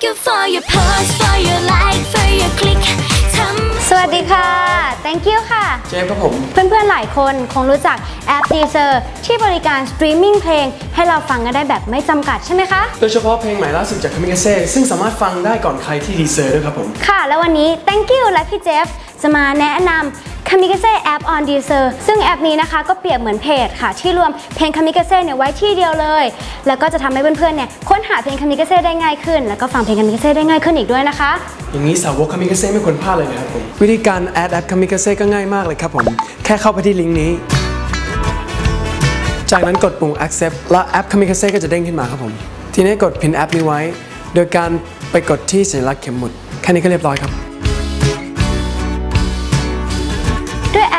Thank you for your post for your like for your click ทำสวัสดีค่ะ thank you ค่ะ เจฟครับผม เพื่อนๆ หลายคนคงรู้จักแอป Deezer ที่บริการสตรีมมิ่งเพลง ให้เราฟังกันได้แบบไม่จำกัดใช่ไหมคะ โดยเฉพาะเพลงใหม่ล่าสุดจากคามิกาเซ่ซึ่งสามารถฟังได้ก่อนใครที่ดีเซอร์ด้วยครับผม ค่ะ แล้ววันนี้ thank you และพี่เจฟจะมาแนะนำ Kamikaze App on Deezer ซึ่งแอปนี้นะคะก็เปรียบเหมือนเพจค่ะ ที่รวมเพลง Kamikaze เนี่ยไว้ที่เดียวเลย แล้วก็จะทำให้เพื่อนๆเนี่ยค้นหาเพลง Kamikaze ได้ง่ายขึ้น แล้วก็ฟังเพลง Kamikaze ได้ง่ายขึ้นอีกด้วยนะคะ อย่างนี้สาวกคามิกาเซ่ไม่ควรพลาดเลยนะครับผมวิธีการแอดแอปคามิกาเซ่ก็ง่ายมากเลยครับผมแค่เข้าไปที่ลิงก์นี้จากนั้นกดปุ่ม accept แล้วแอปคามิกาเซ่ก็จะเด้งขึ้นมาครับผม ทีนี้กดพินแอปนี้ไว้ โดยการไปกดที่สัญลักษณ์เข็มหมุด แค่นี้ก็เรียบร้อยครับ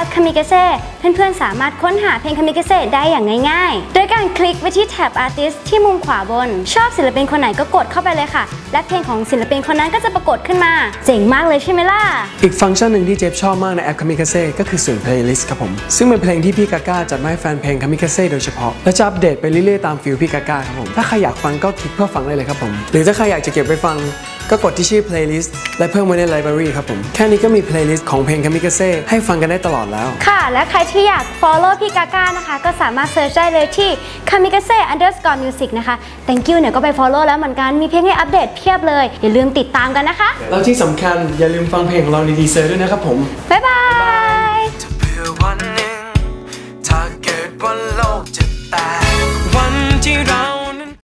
ด้วยแอป Kamikaze เพื่อนๆสามารถค้นหาเพลง Kamikaze ได้อย่างง่ายๆ โดยการคลิกไปที่แท็บ Artist ที่มุมขวาบน ชอบศิลปินคนไหนก็กดเข้าไปเลยค่ะ และเพลงของศิลปินคนนั้นก็จะปรากฏขึ้นมา เจ๋งมากเลยใช่ไหมล่ะ อีกฟังก์ชันหนึ่งที่เจฟชอบมากในแอป Kamikaze ก็คือส่วน playlist ครับผม ซึ่งเป็นเพลงที่พี่กาก้าจัดมาให้แฟนเพลง Kamikaze โดยเฉพาะ และจะอัปเดตไปเรื่อยๆตามฟิลพี่กาก้าครับผม ถ้าใครอยากฟังก็คลิกเพื่อฟังได้เลยครับผม หรือถ้าใครอยากจะเก็บไปฟัง ก็กดที่ชื่อ playlist และเพิ่มไว้ใน library ครับผม แค่นี้ก็มี playlist ของเพลงคามิกาเซ่ให้ฟังกันได้ตลอดแล้ว ค่ะ และใครที่อยาก follow พี่กาก้านะคะ ก็สามารถ search ได้เลยที่ kamikaze underscore music นะคะ thank you เนี่ยก็ไป follow แล้วเหมือนกัน มีเพลงให้อัปเดตเพียบเลย อย่าลืมติดตามกันนะคะ แล้วที่สำคัญอย่าลืมฟังเพลงของเราในดีเซอร์ด้วยนะครับผม บ๊ายบายถ้าเกิดว่าโลกจะแตก